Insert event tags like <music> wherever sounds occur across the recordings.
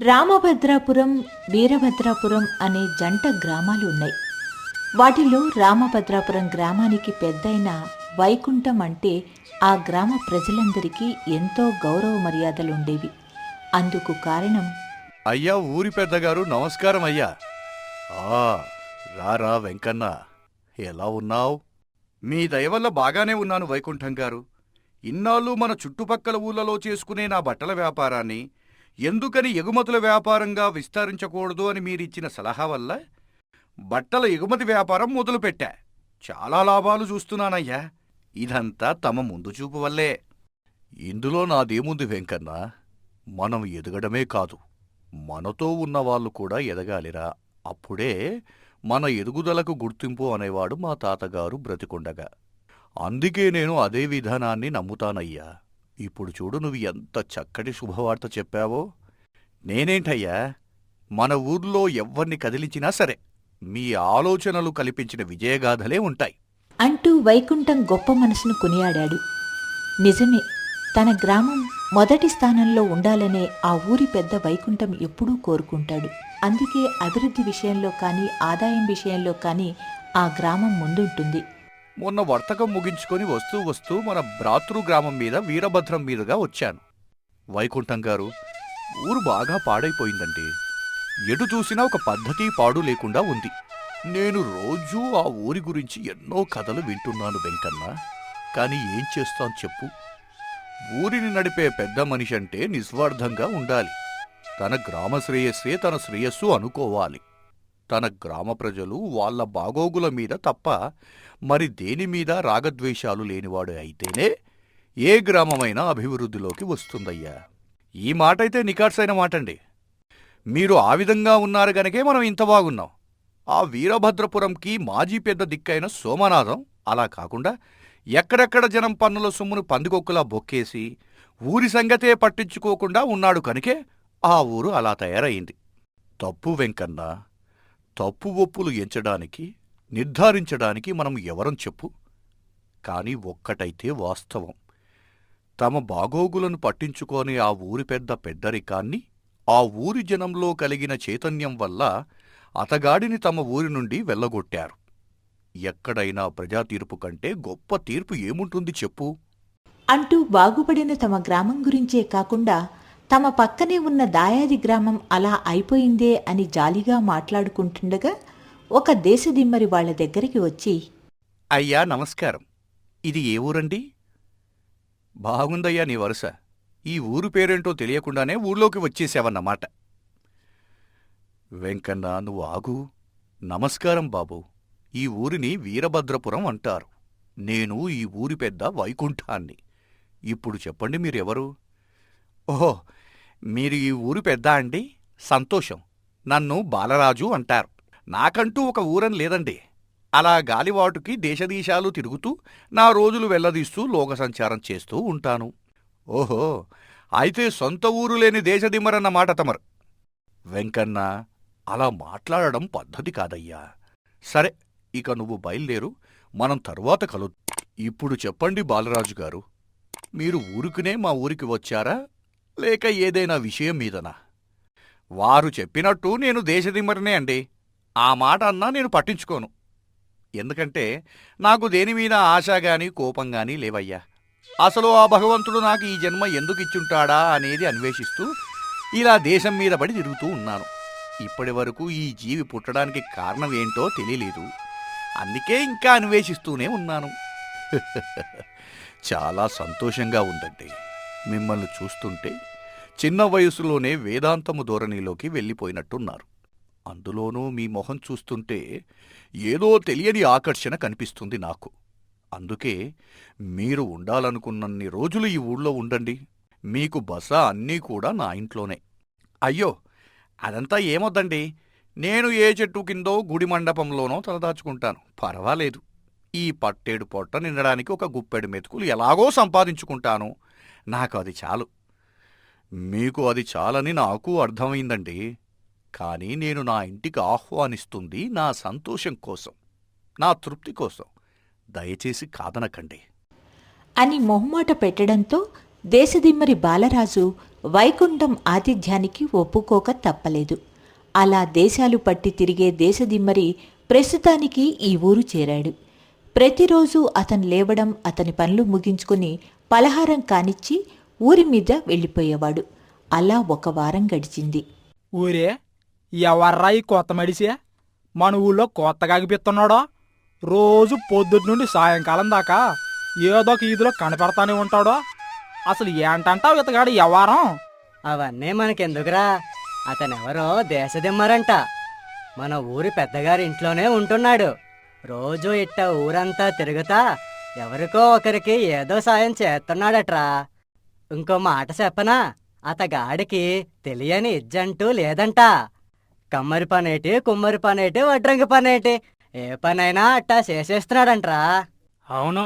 రామభద్రాపురం వీరభద్రాపురం అనే జంట గ్రామాలు ఉన్నాయి. వాటిలో రామభద్రాపురం గ్రామానికి పెద్దయిన వైకుంఠం అంటే ఆ గ్రామ ప్రజలందరికీ ఎంతో గౌరవ మర్యాదలు ఉండేవి. అందుకు కారణం అయ్యా ఊరి పెద్దగారు నమస్కారం అయ్యా. ఆ రారా వెంకన్న. ఎలా ఉన్నావు? మీ దయ వల్ల బాగానే ఉన్నాను వైకుంఠం గారు. ఇన్నాళ్ళు మన చుట్టుపక్కల ఊళ్ళలో చేసుకునే నా బట్టల వ్యాపారాన్ని ఎందుకని ఎగుమతుల వ్యాపారంగా విస్తరించకూడదు అని మీరిచ్చిన సలహా వల్ల బట్టల ఎగుమతి వ్యాపారం మొదలుపెట్టా. చాలా లాభాలు చూస్తున్నానయ్యా. ఇదంతా తమ ముందు చూపు వల్లే. ఇందులో నాదేముంది వెంకన్న? మనం ఎదగడమే కాదు. మనతో ఉన్నవాళ్ళు కూడా ఎదగాలిరా. అప్పుడే మన ఎదుగుదలకు గుర్తింపు అనేవాడు మా తాతగారు బ్రతికుండగా. అందుకే నేను అదే విధానాన్ని నమ్ముతానయ్యా. ఇప్పుడు చూడు నువ్వు ఎంత చక్కటి శుభవార్త చెప్పావో. నేనేంటయ్యా? మన ఊర్లో ఎవ్వర్ని కదిలించినా సరే మీ ఆలోచనలు కల్పించిన విజయగాథలే ఉంటాయి. అంటూ వైకుంఠం గొప్ప మనసును కొనియాడాడు. నిజమే తన గ్రామం మొదటి స్థానంలో ఉండాలనే ఆ ఊరి పెద్ద వైకుంఠం ఎప్పుడూ కోరుకుంటాడు. అందుకే అభివృద్ధి విషయంలో కానీ ఆదాయం విషయంలో కానీ ఆ గ్రామం ముందుంటుంది. మొన్న వర్తకం ముగించుకొని వస్తూ వస్తూ మన భ్రాతృ గ్రామం మీద వీరభద్రం మీదుగా వచ్చాను. వైకుంఠం గారు ఊరు బాగా పాడైపోయిందండి. ఎటు చూసినా ఒక పద్ధతి పాడు లేకుండా ఉంది. నేను రోజూ ఆ ఊరి గురించి ఎన్నో కథలు వింటున్నాను వెంకన్న. కానీ ఏం చేస్తాను చెప్పు. ఊరిని నడిపే పెద్ద మనిషి అంటే నిస్వార్థంగా ఉండాలి. తన గ్రామ శ్రేయస్సే తన శ్రేయస్సు అనుకోవాలి. తన గ్రామ ప్రజలు వాళ్ళ బాగోగుల మీద తప్ప మరి దేని మీద రాగద్వేషాలు లేనివాడు అయితేనే ఏ గ్రామమైనా అభివృద్ధిలోకి వస్తుందయ్యా. ఈ మాటైతే నికాట్సైన మాటండి. మీరు ఆ విధంగా ఉన్నారు గనకే మనం ఇంత బాగున్నాం. ఆ వీరభద్రపురంకి మాజీ పెద్ద దిక్కైన సోమనాథం అలా కాకుండా ఎక్కడెక్కడ జనం పన్నుల సొమ్మును పందికొక్కులా బొక్కేసి ఊరి సంగతే పట్టించుకోకుండా ఉన్నాడు కనుకే ఆ ఊరు అలా తయారయింది. తప్పు వెంకన్నా తప్పు ఒప్పులు ఎంచడానికి నిర్ధారించడానికి మనం ఎవరం చెప్పు? కాని ఒక్కటైతే వాస్తవం. తమ బాగోగులను పట్టించుకోని ఆ ఊరి పెద్ద పెద్దరికాన్ని ఆ ఊరి జనంలో కలిగిన చైతన్యం వల్ల అతగాడిని తమ ఊరి నుండి వెళ్ళగొట్టారు. ఎక్కడైనా ప్రజాతీర్పు కంటే గొప్ప తీర్పు ఏముంటుంది చెప్పు? అంటూ బాగుపడిన తమ గ్రామం గురించే కాకుండా తమ పక్కనే ఉన్న దాయాది గ్రామం అలా అయిపోయిందే అని జాలిగా మాట్లాడుకుంటుండగా ఒక దేశదిమ్మరి వాళ్ళ దగ్గరికి వచ్చి అయ్యా నమస్కారం. ఇది ఏ ఊరండి? బాగుందయ్యా నీ వరుస. ఈ ఊరు పేరేంటో తెలియకుండానే ఊళ్ళోకి వచ్చేసావన్నమాట. వెంకన్న నువ్వు ఆగు. నమస్కారం బాబు. ఈ ఊరిని వీరభద్రపురం అంటారు. నేను ఈ ఊరి పెద్ద వైకుంఠాన్ని. ఇప్పుడు చెప్పండి మీరెవరు? ఓహో మీరు ఈ ఊరు పెద్ద అండి? సంతోషం. నన్ను బాలరాజు అంటారు. నాకంటూ ఒక ఊరని లేదండి. అలా గాలివాటుకి దేశదీశాలు తిరుగుతూ నా రోజులు వెళ్ళదీస్తూ లోక సంచారం చేస్తూ ఉంటాను. ఓహో! అయితే సొంత ఊరు లేని దేశదిమ్మరన్న మాట తమరు. వెంకన్న అలా మాట్లాడడం పద్ధతి కాదయ్యా. సరే ఇక నువ్వు బయలుదేరు. మనం తరువాత కలు ఇప్పుడు చెప్పండి బాలరాజు గారు మీరు ఊరుకునే మా ఊరికి వచ్చారా? లేక ఏదైనా విషయం మీదనా? వారు చెప్పినట్టు నేను దేశదిమ్మరినే అండి. ఆ మాట అన్నా నేను పట్టించుకోను. ఎందుకంటే నాకు దేని మీద ఆశ గాని కోపం గాని లేవయ్యా. అసలు ఆ భగవంతుడు నాకు ఈ జన్మ ఎందుకు ఇచ్చుంటాడా అనేది అన్వేషిస్తూ ఇలా దేశం మీద పడి తిరుగుతూ ఉన్నాను. ఇప్పటి వరకు ఈ జీవి పుట్టడానికి కారణం ఏంటో తెలియలేదు. అందుకే ఇంకా అన్వేషిస్తూనే ఉన్నాను. <laughs> చాలా సంతోషంగా ఉందండి. మిమ్మల్ని చూస్తుంటే చిన్న వయసులోనే వేదాంతము ధోరణిలోకి వెళ్ళిపోయినట్టున్నారు. అందులోనూ మీ మొహం చూస్తుంటే ఏదో తెలియని ఆకర్షణ కనిపిస్తుంది నాకు. అందుకే మీరు ఉండాలనుకున్నన్ని రోజులు ఈ ఊళ్ళో ఉండండి. మీకు బస అన్నీ కూడా నా ఇంట్లోనే. అయ్యో! అదంతా ఏమొద్దండి? నేను ఏ చెట్టు కిందో గుడి మండపంలోనో తలదాచుకుంటాను. పర్వాలేదు. ఈ పట్టేడు పొట్ట నిండడానికి ఒక గుప్పెడు మెతుకులు ఎలాగో సంపాదించుకుంటాను. నాకు అది చాలు. మీకు అది చాలని నాకు అర్థమైందండి. కానీ నేను నా ఇంటికి ఆహ్వానిస్తుంది నా సంతోషం కోసం నా తృప్తి కోసం. దయచేసి కాదనకండి. అని మొహమాట పెట్టడంతో దేశదిమ్మరి బాలరాజు వైకుంఠం ఆతిథ్యానికి ఒప్పుకోక తప్పలేదు. అలా దేశాలు పట్టి తిరిగే దేశదిమ్మరి ప్రస్తుతానికి ఈ ఊరు చేరాడు. ప్రతిరోజు అతను లేవడం అతని పనులు ముగించుకుని పలహారం కానిచ్చి ఊరి మీద వెళ్ళిపోయేవాడు. అలా ఒక వారం గడిచింది. ఊరే ఎవర్రా ఈ కొత్త మడిసే? మన ఊళ్ళో కొత్తగా అగిపిస్తున్నాడో రోజు పొద్దుటి నుండి సాయంకాలం దాకా ఏదో ఒక ఈదులో కనపడతానే ఉంటాడో. అసలు ఏంటంటావు ఇతగాడు ఎవ్వారం అవన్నీ మనకెందుకురా? అతనెవరో దేశదిమ్మరంట మన ఊరి పెద్దగారి ఇంట్లోనే ఉంటున్నాడు. రోజు ఇట్ట ఊరంతా తిరుగుతా ఎవరికో ఒకరికి ఏదో సాయం చేస్తున్నాడట్రా. ఇంకో మాట చెప్పనా? అతగాడికి తెలియని ఇజ్జంటూ లేదంట. కమ్మరి పనేటి కుమ్మరి పనేటి వడ్రంగి పనేటి ఏ పనైనా అట్టా చేసేస్తున్నాడంట్రా. అవును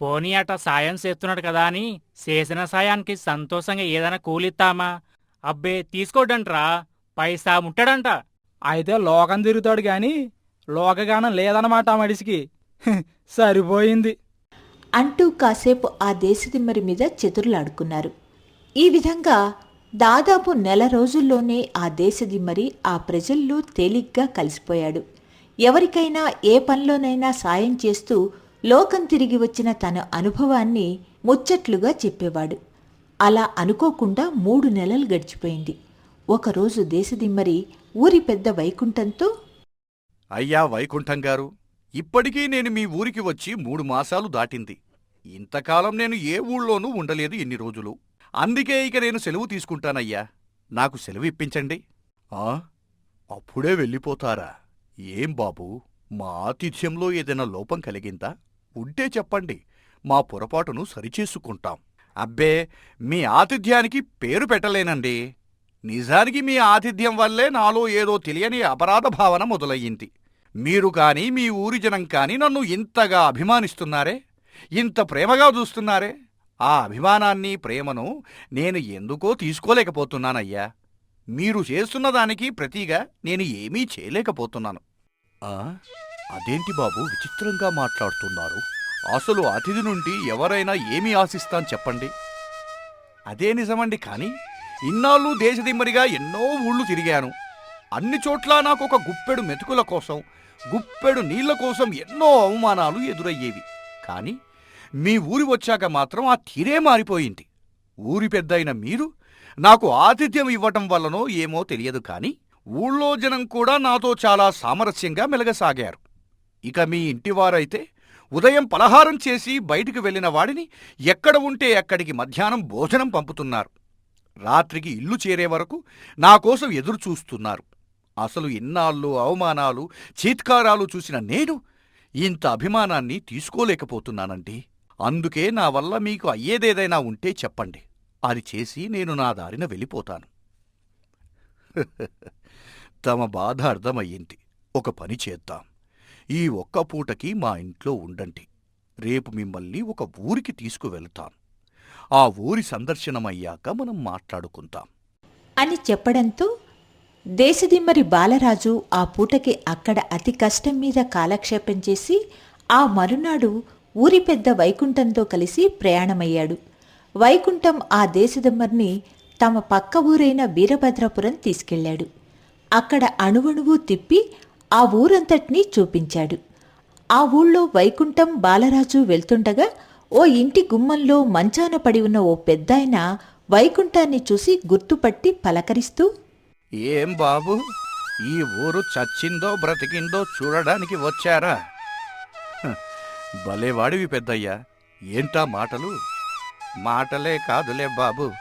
పోనీ అట సాయం చేస్తున్నాడు కదా అని చేసిన సాయానికి సంతోషంగా ఏదైనా కూలిస్తామా? అబ్బే తీసుకోడంట్రా. పైసా ముట్టాడంట. అయితే లోకం తిరుగుతాడు గాని లోకగానం లేదన్నమాట ఆ మడిసికి సరిపోయింది. అంటూ కాసేపు ఆ దేశదిమ్మరి మీద చెతురులాడుకున్నారు ఈ విధంగా దాదాపు నెల రోజుల్లోనే ఆ దేశదిమ్మరి ఆ ప్రజల్లో తేలిగ్గా కలిసిపోయాడు. ఎవరికైనా ఏ పనిలోనైనా సాయం చేస్తూ లోకం తిరిగి వచ్చిన తన అనుభవాన్ని ముచ్చట్లుగా చెప్పేవాడు. అలా అనుకోకుండా మూడు నెలలు గడిచిపోయింది. ఒకరోజు దేశదిమ్మరి ఊరి పెద్ద వైకుంఠంతో అయ్యా వైకుంఠం గారు ఇప్పటికీ నేను మీ ఊరికి వచ్చి మూడు మాసాలు దాటింది. ఇంతకాలం నేను ఏ ఊళ్ళోనూ ఉండలేదు ఇన్ని రోజులు. అందుకే ఇక నేను సెలవు తీసుకుంటానయ్యా. నాకు సెలవు ఇప్పించండి. ఆ? అప్పుడే వెళ్ళిపోతారా? ఏం బాబు? మా ఆతిథ్యంలో ఏదైనా లోపం కలిగిందా? ఉంటే చెప్పండి. మా పొరపాటును సరిచేసుకుంటాం. అబ్బే మీ ఆతిథ్యానికి పేరు పెట్టలేనండి. నిజానికి మీ ఆతిథ్యం వల్లే నాలో ఏదో తెలియని అపరాధ భావన మొదలయ్యింది. మీరు కానీ మీ ఊరి జనం కానీ నన్ను ఇంతగా అభిమానిస్తున్నారే? ఇంత ప్రేమగా చూస్తున్నారే? ఆ అభిమానాన్ని ప్రేమను నేను ఎందుకో తీసుకోలేకపోతున్నానయ్యా. మీరు చేస్తున్న దానికి ప్రతిగా నేను ఏమీ చేయలేకపోతున్నాను. అదేంటి బాబు విచిత్రంగా మాట్లాడుతున్నారు? అసలు అతిథి నుండి ఎవరైనా ఏమీ ఆశిస్తాను చెప్పండి. అదే నిజమండి కానీ ఇన్నాళ్ళు దేశదిమ్మరిగా ఎన్నో ఊళ్ళు తిరిగాను. అన్ని చోట్ల నాకు ఒక గుప్పెడు మెతుకుల కోసం గుప్పెడు నీళ్ళ కోసం ఎన్నో అవమానాలు ఎదురయ్యేవి. కానీ మీ ఊరి వచ్చాక మాత్రం ఆ తీరే మారిపోయింది. ఊరి పెద్దయిన మీరు నాకు ఆతిథ్యం ఇవ్వటం వల్లనో ఏమో తెలియదు కానీ ఊళ్ళో జనం కూడా నాతో చాలా సామరస్యంగా మెలగసాగారు. ఇక మీ ఇంటివారైతే ఉదయం పలహారం చేసి బయటికి వెళ్ళిన వాడిని ఎక్కడ ఉంటే అక్కడికి మధ్యాహ్నం భోజనం పంపుతున్నారు. రాత్రికి ఇల్లు చేరే వరకు నా కోసం ఎదురు చూస్తున్నారు అసలు ఇన్నాళ్ళు అవమానాలు చీత్కారాలు చూసిన నేను ఇంత అభిమానాన్ని తీసుకోలేకపోతున్నానండి. అందుకే నా వల్ల మీకు అయ్యేదేదైనా ఉంటే చెప్పండి. అది చేసి నేను నా దారిన వెళ్ళిపోతాను. <laughs> తమ బాధ అర్థమయ్యింది. ఒక పని చేద్దాం. ఈ ఒక్క పూటకి మా ఇంట్లో ఉండండి. రేపు మిమ్మల్ని ఒక ఊరికి తీసుకువెళ్తాను ఆ ఊరి సందర్శనమయ్యాక మనం మాట్లాడుకుందాం. అని చెప్పడంతో దేశదిమ్మరి బాలరాజు ఆ పూటకి అక్కడ అతి కష్టం మీద కాలక్షేపం చేసి ఆ మరునాడు ఊరి పెద్ద వైకుంఠంతో కలిసి ప్రయాణమయ్యాడు. వైకుంఠం ఆ దేశదిమ్మర్ని తమ పక్క ఊరైన వీరభద్రపురం తీసుకెళ్ళాడు అక్కడ అణువణువు తిప్పి ఆ ఊరంతటినీ చూపించాడు. ఆ ఊళ్ళో వైకుంఠం బాలరాజు వెళ్తుండగా ఓ ఇంటి గుమ్మంలో మంచాన పడి ఉన్న ఓ పెద్దాయన వైకుంఠాన్ని చూసి గుర్తుపట్టి పలకరిస్తూ ఏం బాబు? ఈ ఊరు చచ్చిందో బ్రతికిందో చూడడానికి వచ్చారా? భలేవాడివి పెద్దయ్యా. ఏంటా మాటలు? మాటలే కాదులే బాబు.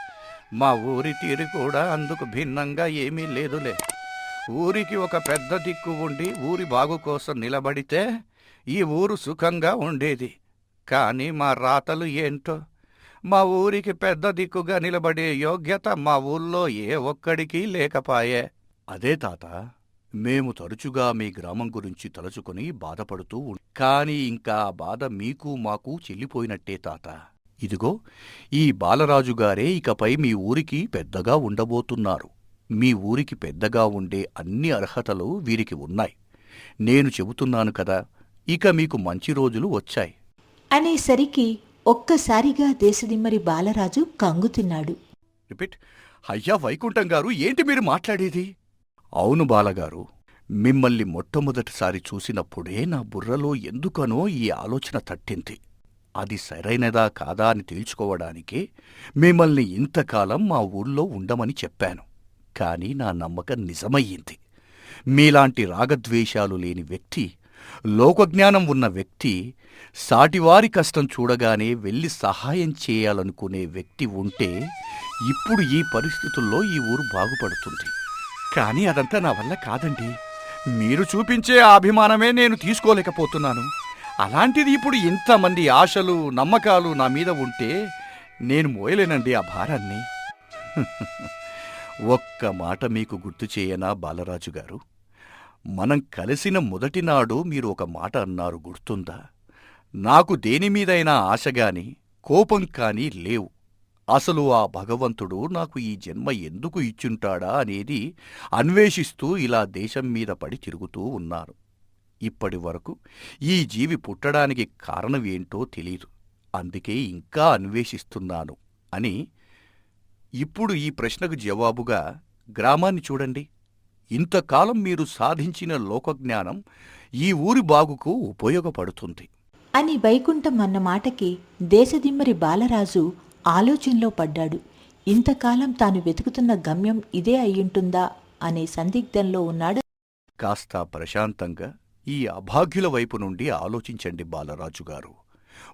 మా ఊరి తీరు కూడా అందుకు భిన్నంగా ఏమీ లేదులే. ఊరికి ఒక పెద్ద దిక్కు ఉండి ఊరి బాగు కోసం నిలబడితే ఈ ఊరు సుఖంగా ఉండేది. కానీ మా రాతలు ఏంటో? మా ఊరికి పెద్ద దిక్కుగా నిలబడే యోగ్యత మా ఊళ్ళో ఏ ఒక్కడికి లేకపాయే. అదే తాత మేము తరచుగా మీ గ్రామం గురించి తలుచుకుని బాధపడుతూ ఉం కానీ ఇంకా ఆ బాధ మీకు మాకు చెల్లిపోయినట్టే తాత. ఇదిగో ఈ బాలరాజు గారే ఇకపై మీ ఊరికి పెద్దగా ఉండబోతున్నారు. మీ ఊరికి పెద్దగా ఉండే అన్ని అర్హతలు వీరికి ఉన్నాయి. నేను చెబుతున్నాను కదా ఇక మీకు మంచి రోజులు వచ్చాయి. అనేసరికి ఒక్కసారిగా దేశదిమ్మరి బాలరాజు కంగుతిన్నాడు రిపీట్. అయ్యా వైకుంఠం గారు ఏంటి మీరు మాట్లాడేది? అవును బాలగారు మిమ్మల్ని మొట్టమొదటిసారి చూసినప్పుడే నా బుర్రలో ఎందుకనో ఈ ఆలోచన తట్టింది. అది సరైనదా కాదా అని తేల్చుకోవడానికి మిమ్మల్ని ఇంతకాలం మా ఊళ్ళో ఉండమని చెప్పాను. కాని నా నమ్మకం నిజమయ్యింది. మీలాంటి రాగద్వేషాలు లేని వ్యక్తి లోకజ్ఞానం ఉన్న వ్యక్తి సాటివారి కష్టం చూడగానే వెళ్ళి సహాయం చేయాలనుకునే వ్యక్తి ఉంటే ఇప్పుడు ఈ పరిస్థితుల్లో ఈ ఊరు బాగుపడుతుంది. కానీ అదంతా నా వల్ల కాదండి. మీరు చూపించే అభిమానమే నేను తీసుకోలేకపోతున్నాను. అలాంటిది ఇప్పుడు ఇంతమంది ఆశలు నమ్మకాలు నా మీద ఉంటే నేను మోయలేనండి ఆ భారాన్ని. <laughs> ఒక్క మాట మీకు గుర్తు చేయనా బాలరాజు గారు మనం కలిసిన మొదటి నాడు మీరు ఒక మాట అన్నారు గుర్తుందా? నాకు దేనిమీదైనా ఆశగాని కోపం కాని లేవు. అసలు ఆ భగవంతుడు నాకు ఈ జన్మ ఎందుకు ఇచ్చుంటాడా అనేది అన్వేషిస్తూ ఇలా దేశం మీద పడి తిరుగుతూ ఉన్నారు. ఇప్పటి వరకు ఈ జీవి పుట్టడానికి కారణమేంటో తెలీదు. అందుకే ఇంకా అన్వేషిస్తున్నాను అని ఇప్పుడు ఈ ప్రశ్నకు జవాబుగా గ్రామాన్ని చూడండి. ఇంతకాలం మీరు సాధించిన లోకజ్ఞానం ఈ ఊరి బాగుకు ఉపయోగపడుతుంది. అని వైకుంఠం అన్న మాటకి దేశదిమ్మరి బాలరాజు ఆలోచనలో పడ్డాడు. ఇంతకాలం తాను వెతుకుతున్న గమ్యం ఇదే అయ్యుంటుందా అనే సందిగ్ధంలో ఉన్నాడు. కాస్త ప్రశాంతంగా ఈ అభాగ్యుల వైపు నుండి ఆలోచించండి బాలరాజు గారు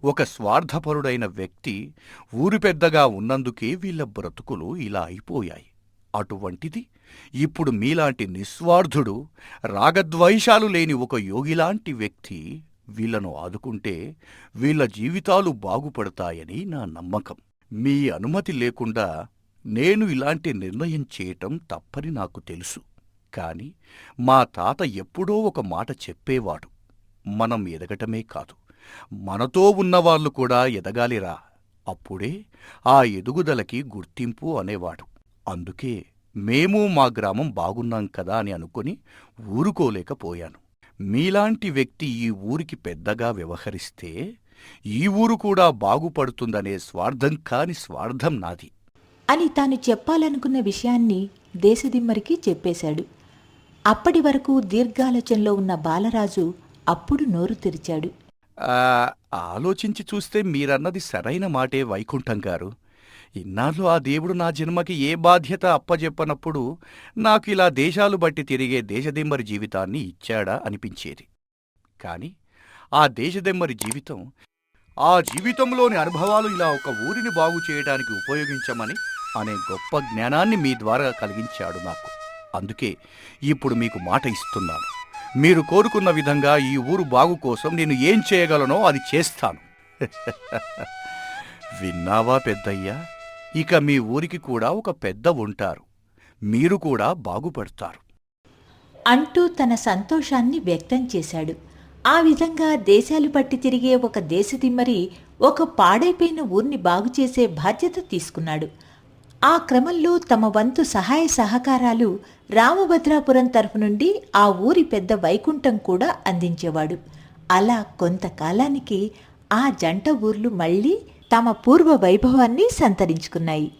ఒక స్వార్థపరుడైన వ్యక్తి ఊరి పెద్దగా ఉన్నందుకే వీళ్ళ బ్రతుకులు ఇలా అయిపోయాయి. అటువంటిది. ఇప్పుడు మీలాంటి నిస్వార్థుడు రాగద్వైషాలు లేని ఒక యోగిలాంటి వ్యక్తి వీళ్ళను ఆదుకుంటే వీళ్ళ జీవితాలు బాగుపడతాయని నా నమ్మకం. మీ అనుమతి లేకుండా నేను ఇలాంటి నిర్ణయం చేయటం తప్పని నాకు తెలుసు. కాని మా తాత ఎప్పుడో ఒక మాట చెప్పేవాడు. మనం ఎదగటమే కాదు. మనతో ఉన్నవాళ్ళు కూడా ఎదగాలిరా. అప్పుడే ఆ ఎదుగుదలకి గుర్తింపు అనేవాడు. అందుకే మేము మా గ్రామం బాగున్నాం కదా అని అనుకుని ఊరుకోలేకపోయాను. మీలాంటి వ్యక్తి ఈ ఊరికి పెద్దగా వ్యవహరిస్తే ఈ ఊరు కూడా బాగుపడుతుందనే స్వార్థం కాని స్వార్థం నాది. అని తాను చెప్పాలనుకున్న విషయాన్ని దేశదిమ్మరికి చెప్పేశాడు. అప్పటి వరకు దీర్ఘాలోచనలో ఉన్న బాలరాజు అప్పుడు నోరు తెరిచాడు. ఆలోచించి చూస్తే మీరన్నది సరైన మాటే వైకుంఠం గారు. ఇన్నాళ్ళు ఆ దేవుడు నా జన్మకి ఏ బాధ్యత అప్పజెప్పనప్పుడు నాకు ఇలా దేశాలు బట్టి తిరిగే దేశదెమ్మరి జీవితాన్ని ఇచ్చాడా అనిపించేది. కాని ఆ దేశదెమ్మరి జీవితం ఆ జీవితంలోని అనుభవాలు ఇలా ఒక ఊరిని బాగు చేయడానికి ఉపయోగించమని అనే గొప్ప జ్ఞానాన్ని మీ ద్వారా కలిగించాడు నాకు. అందుకే ఇప్పుడు మీకు మాట ఇస్తున్నాను. మీరు కోరుకున్న విధంగా ఈ ఊరు బాగు కోసం నేను ఏం చేయగలనో అది చేస్తాను. <laughs> విన్నావా పెద్దయ్యా? ఇక మీ ఊరికి కూడా ఒక పెద్ద ఉంటారు. మీరు కూడా బాగుపడతారు. అంటూ తన సంతోషాన్ని వ్యక్తం చేశాడు. ఆ విధంగా దేశాలు పట్టి తిరిగే ఒక దేశదిమ్మరి ఒక పాడైపోయిన ఊరిని బాగుచేసే బాధ్యత తీసుకున్నాడు. ఆ క్రమంలో తమ వంతు సహాయ సహకారాలు రామభద్రాపురం తరఫు నుండి ఆ ఊరి పెద్ద వైకుంఠం కూడా అందించేవాడు. అలా కొంతకాలానికి ఆ జంట ఊర్లు మళ్ళీ తమ పూర్వ వైభవాన్ని సంతరించుకున్నాయి.